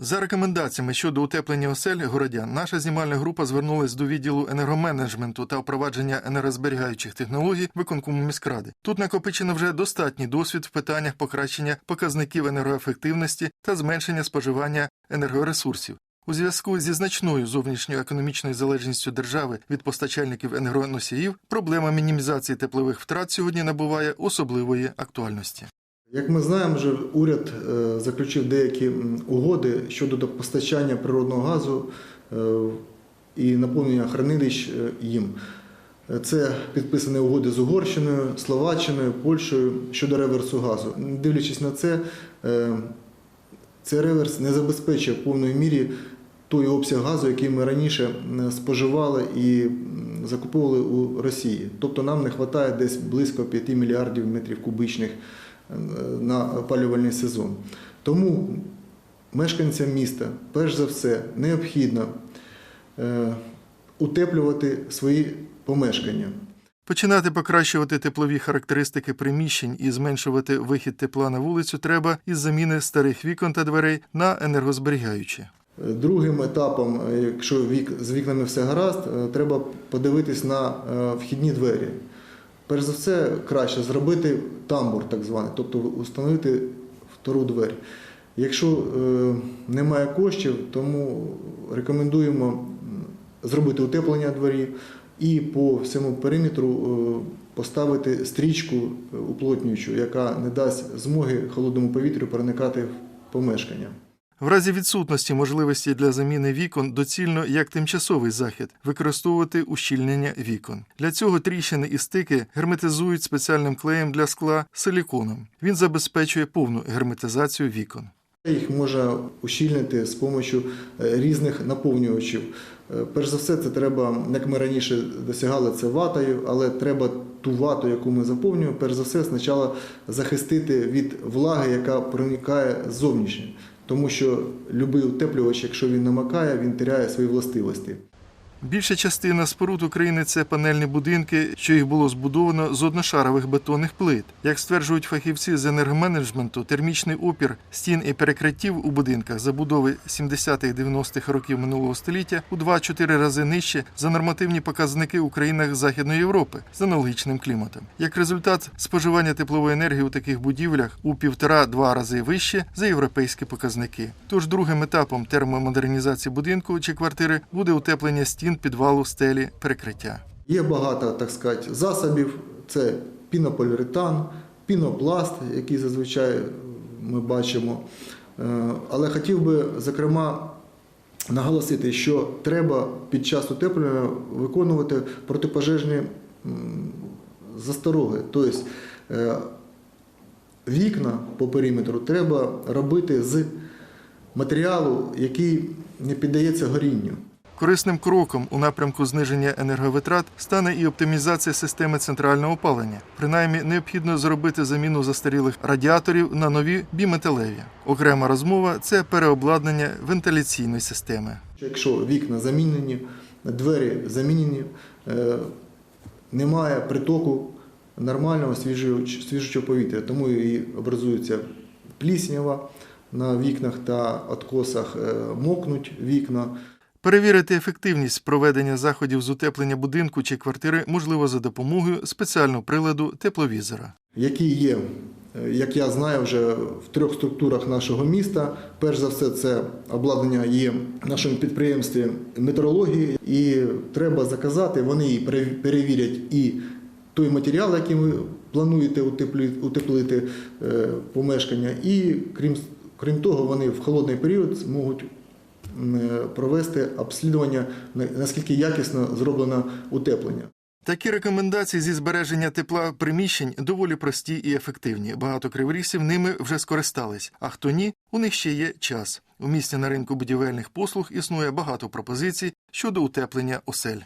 За рекомендаціями щодо утеплення осель городян, наша знімальна група звернулась до відділу енергоменеджменту та впровадження енергозберігаючих технологій виконкому міськради. Тут накопичено вже достатній досвід в питаннях покращення показників енергоефективності та зменшення споживання енергоресурсів. У зв'язку зі значною зовнішньою економічною залежністю держави від постачальників енергоносіїв, проблема мінімізації теплових втрат сьогодні набуває особливої актуальності. Як ми знаємо, вже уряд е, заключив деякі угоди щодо постачання природного газу е, і наповнення хранилищ е, їм. Це підписані угоди з Угорщиною, Словаччиною, Польщею щодо реверсу газу. Дивлячись на це, цей реверс не забезпечує в повної мірі той обсяг газу, який ми раніше споживали і закуповували у Росії. Тобто нам не вистачає десь близько 5 мільярдів метрів кубичних на опалювальний сезон. Тому мешканцям міста, перш за все, необхідно е, утеплювати свої помешкання. Починати покращувати теплові характеристики приміщень і зменшувати вихід тепла на вулицю треба із заміни старих вікон та дверей на енергозберігаючі. Е, Другим етапом, е, якщо вік, з вікнами все гаразд, треба подивитись на вхідні двері. Перш за все, краще зробити тамбур, так званий, тобто встановити втору двері. Якщо е, немає коштів, тому рекомендуємо зробити утеплення дворів і по всьому периметру е, поставити стрічку е, уплотнюючу, яка не дасть змоги холодному повітрю проникати в помешкання. В разі відсутності можливості для заміни вікон доцільно як тимчасовий захід використовувати ущільнення вікон. Для цього тріщини і стики герметизують спеціальним клеєм для скла силіконом. Він забезпечує повну герметизацію вікон. Їх можна ущільнити з допомогою різних наповнювачів. Е, Перш за все, це треба, як ми раніше досягали це ватою, але треба ту вату, яку ми заповнюємо, перш за все, спочатку захистити від влаги, яка проникає ззовнішньо. Тому що будь-який утеплювач, якщо він намакає, він теряє свої властивості. Більша частина споруд України це панельні будинки, що їх було збудовано з одношарових бетонних плит. Як стверджують фахівці з енергоменеджменту, термічний опір стін і перекриттів у будинках забудови 70-х-90-х років минулого століття у 2-4 рази нижче за нормативні показники у країнах Західної Європи з аналогічним кліматом. Як результат, споживання теплової енергії у таких будівлях у півтора-два рази вище за європейські показники. Тож другим етапом термомодернізації будинку чи квартири буде утеплення стін, підвалу, стелі, перекриття. Є багато, так сказати, засобів. Це пінополіуретан, пінопласт, який зазвичай ми бачимо. Е, Але хотів би, зокрема, наголосити, що треба під час утеплення виконувати протипожежні застороги. Тобто е, вікна по периметру треба робити з матеріалу, який не піддається горінню. Корисним кроком у напрямку зниження енерговитрат стане і оптимізація системи центрального опалення. Принаймні, необхідно зробити заміну застарілих радіаторів на нові біметалеві. Окрема розмова це переобладнання вентиляційної системи. Якщо вікна замінені, двері замінені, е, немає притоку нормального свіжого, повітря, тому і образується пліснява на вікнах та откосах, е, мокнуть вікна. Перевірити ефективність проведення заходів з утеплення будинку чи квартири можливо за допомогою спеціального приладу тепловізора. які є, е, як я знаю, вже в трьох структурах нашого міста. Перш за все, це обладнання є в нашому підприємстві метеорології, і треба заказати. Вони і перевірять і той матеріал, який ви плануєте утеплити е, помешкання, і крім, крім того, вони в холодний період зможуть м, е, провести обслідування, наскільки якісно зроблено утеплення. Такі рекомендації зі збереження тепла приміщень доволі прості і ефективні. Багато криворісів ними вже скористались. А хто ні, у них ще є час. У місті на ринку будівельних послуг існує багато пропозицій щодо утеплення осель.